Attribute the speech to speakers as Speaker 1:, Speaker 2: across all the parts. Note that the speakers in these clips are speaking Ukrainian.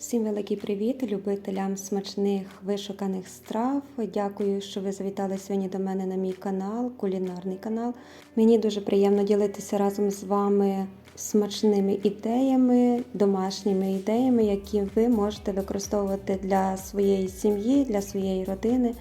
Speaker 1: Всім великий привіт любителям смачних вишуканих страв. Дякую, що ви завітали сьогодні до мене на мій канал, кулінарний канал. Мені дуже приємно ділитися разом з вами смачними ідеями, домашніми ідеями, які ви можете використовувати для своєї сім'ї, для своєї родини.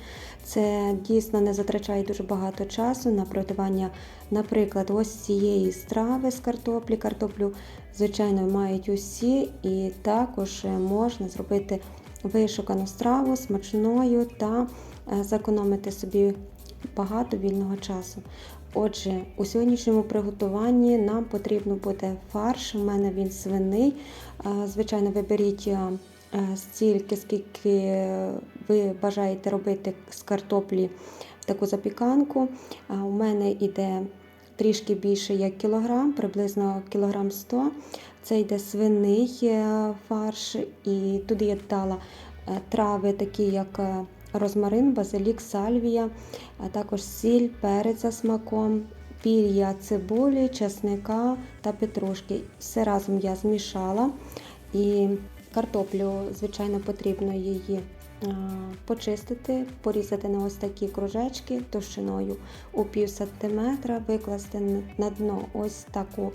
Speaker 1: Це дійсно не затрачає дуже багато часу на приготування, наприклад, ось цієї страви з картоплі. Картоплю, звичайно, мають усі, і також можна зробити вишукану страву смачною та е, зекономити собі багато вільного часу. Отже, у сьогоднішньому приготуванні нам потрібно буде фарш. У мене він свиний. Е, Звичайно, ви беріть е, стільки, скільки ви бажаєте робити з картоплі таку запіканку. У мене йде трішки більше як кілограм, приблизно кілограм 100. Це йде свиний фарш, і туди я дала трави, такі як розмарин, базилік, сальвія, а також сіль, перець за смаком, пір'я цибулі, чесника та петрушки. Все разом я змішала. І картоплю, звичайно, потрібно її почистити, порізати на ось такі кружечки товщиною у пів сантиметра, викласти на дно ось таку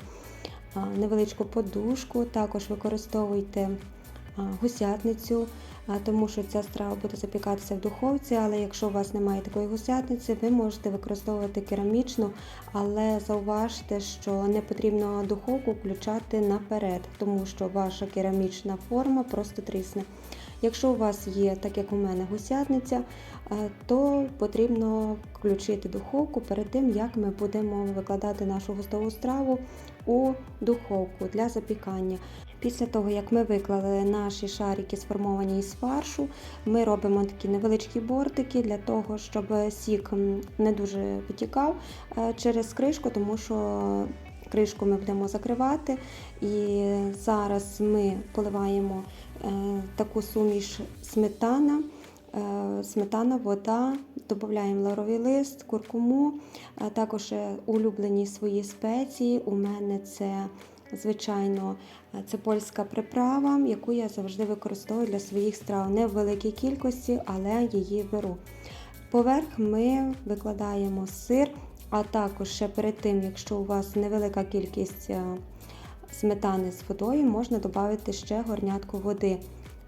Speaker 1: невеличку подушку. Також використовуйте гусятницю, тому що ця страва буде запікатися в духовці, але якщо у вас немає такої гусятниці, ви можете використовувати керамічну, але зауважте, що не потрібно духовку включати наперед, тому що ваша керамічна форма просто трісне. Якщо у вас є, так як у мене, гусятниця, е, то потрібно включити духовку перед тим, як ми будемо викладати нашу густову страву у духовку для запікання. Після того, як ми виклали наші шарики, сформовані із фаршу, ми робимо такі невеличкі бортики для того, щоб сік не дуже витікав е, через кришку, тому що кришку ми будемо закривати. І зараз ми поливаємо е, таку суміш сметана. е, Сметана, вода, додаємо лавровий лист, куркуму, також е, улюблені свої спеції. У мене це, звичайно, це польська приправа, яку я завжди використовую для своїх страв. Не в великій кількості, але її беру. Поверх ми викладаємо сир, а також ще перед тим, якщо у вас невелика кількість е, сметани з водою, можна додати ще горнятку води,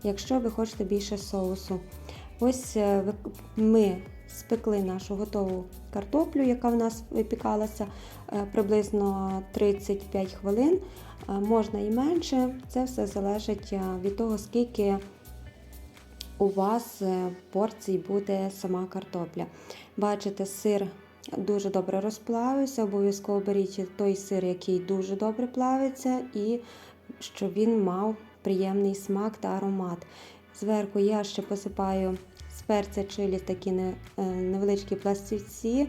Speaker 1: якщо ви хочете більше соусу. Ось е, ми спекли нашу готову картоплю, яка в нас випікалася е, приблизно 35 хвилин. Можна і менше. Це все залежить від того, скільки у вас порцій буде сама картопля. Бачите, сир дуже добре розплавився. Обов'язково беріть той сир, який дуже добре плавиться, і щоб він мав приємний смак та аромат. Зверху я ще посипаю з перця чилі такі е, невеличкі пластівці.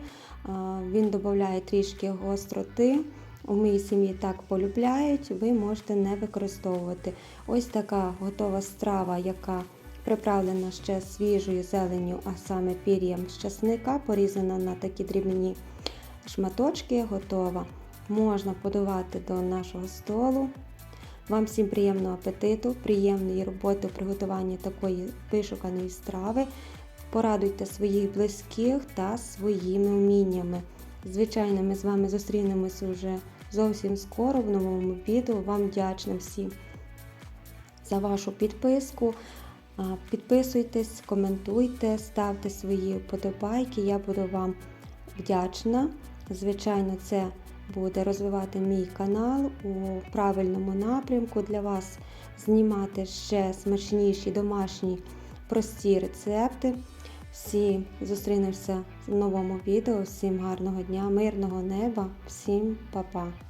Speaker 1: Він додає трішки гостроти. У моїй сім'ї так полюбляють, ви можете не використовувати. Ось така готова страва, яка приправлена ще свіжою зеленню, а саме пір'ям з часника, порізана на такі дрібні шматочки, готова. Можна подавати до нашого столу. Вам всім приємного апетиту, приємної роботи у приготуванні такої вишуканої страви. Порадуйте своїх близьких та своїми вміннями. Звичайно, ми з вами зустрінемося вже зовсім скоро в новому відео. Вам вдячна всім за вашу підписку. Підписуйтесь, коментуйте, ставте свої вподобайки. Я буду вам вдячна. Звичайно, це буде розвивати мій канал у правильному напрямку для вас знімати ще смачніші домашні прості рецепти. Всі зустрінемося в новому відео. Всім гарного дня, мирного неба, всім па-па!